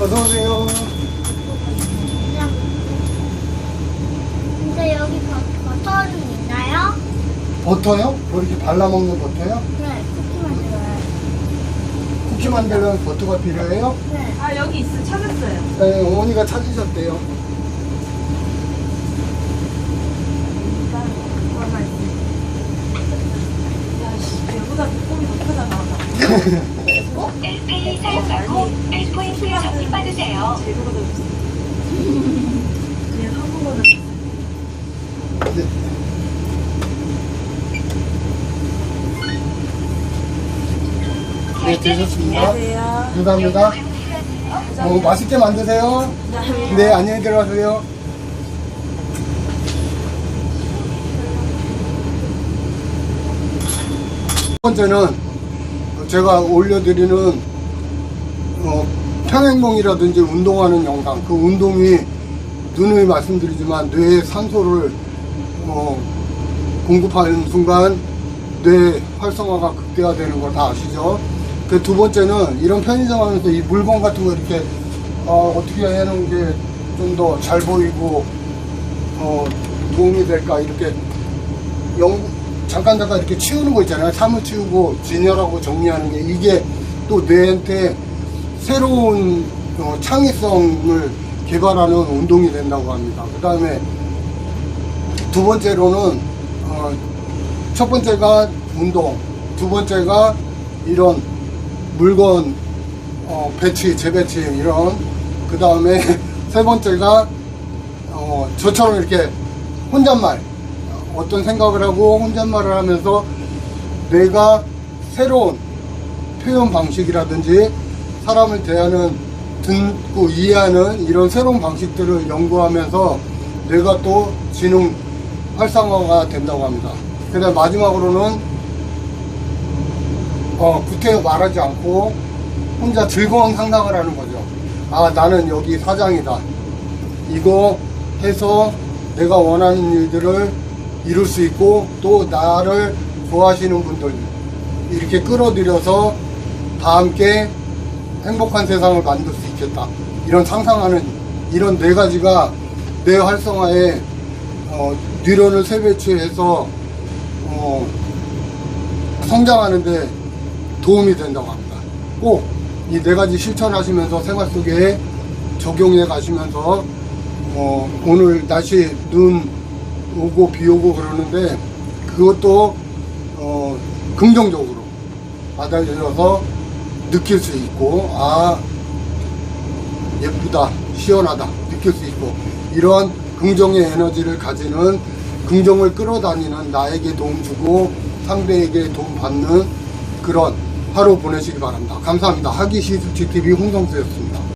어서오세요. 근데 여기 버, 버터는 있나요? 버터요? 뭐 이렇게 발라먹는 버터요? 네, 쿠키 만들어요. 쿠키 만들려면 버터가 필요해요? 네. 아 여기 있어 찾았어요. 네, 어머니가 찾으셨대요. 야씨 얘보다 꼼이 높아져 나온다. 꼭 LPA 사용하고 1포인트 적립 받으세요. 재료가 더 없어. 그냥 한국어는 네. 네, 되셨습니다. 감사합니다. 어, 맛있게 만드세요. 네, 안녕히 들어가세요. 첫 번째는 제가 올려드리는 어, 평행봉이라든지 운동하는 영상 그 운동이 누누이 말씀드리지만 뇌에 산소를 어, 공급하는 순간 뇌 활성화가 극대화되는 걸 다 아시죠? 그 두 번째는 이런 편의점 하면서 이 물건 같은 거 이렇게 어, 어떻게 해놓은 게 좀 더 잘 보이고 어, 도움이 될까 이렇게 연 잠깐 잠깐 이렇게 치우는 거 있잖아요. 사무 치우고 진열하고 정리하는 게 이게 또 뇌한테 새로운 어, 창의성을 개발하는 운동이 된다고 합니다. 그 다음에 두 번째로는 어, 첫 번째가 운동, 두 번째가 이런 물건 어, 배치, 재배치 이런 그 다음에 세 번째가 어, 저처럼 이렇게 혼잣말 어떤 생각을 하고 혼잣말을 하면서 내가 새로운 표현 방식이라든지 사람을 대하는 듣고 이해하는 이런 새로운 방식들을 연구하면서 내가 또 지능 활성화가 된다고 합니다. 그 다음 마지막으로는 어, 구태 말하지 않고 혼자 즐거운 상상을 하는 거죠. 아, 나는 여기 사장이다. 이거 해서 내가 원하는 일들을 이룰 수 있고 또 나를 좋아하시는 분들 이렇게 끌어들여서 다 함께 행복한 세상을 만들 수 있겠다. 이런 상상하는 이런 네 가지가 뇌 활성화에 어, 뉴런을 세배치해서 어, 성장하는데 도움이 된다고 합니다. 꼭 이 네 가지 실천하시면서 생활 속에 적용해 가시면서 어, 오늘 날씨 눈 오고 비 오고 그러는데 그것도 어, 긍정적으로 받아들여서 느낄 수 있고 아 예쁘다 시원하다 느낄 수 있고 이런 긍정의 에너지를 가지는 긍정을 끌어다니는 나에게 도움 주고 상대에게 도움 받는 그런 하루 보내시기 바랍니다. 감사합니다. 하기 시술TV 홍성수였습니다.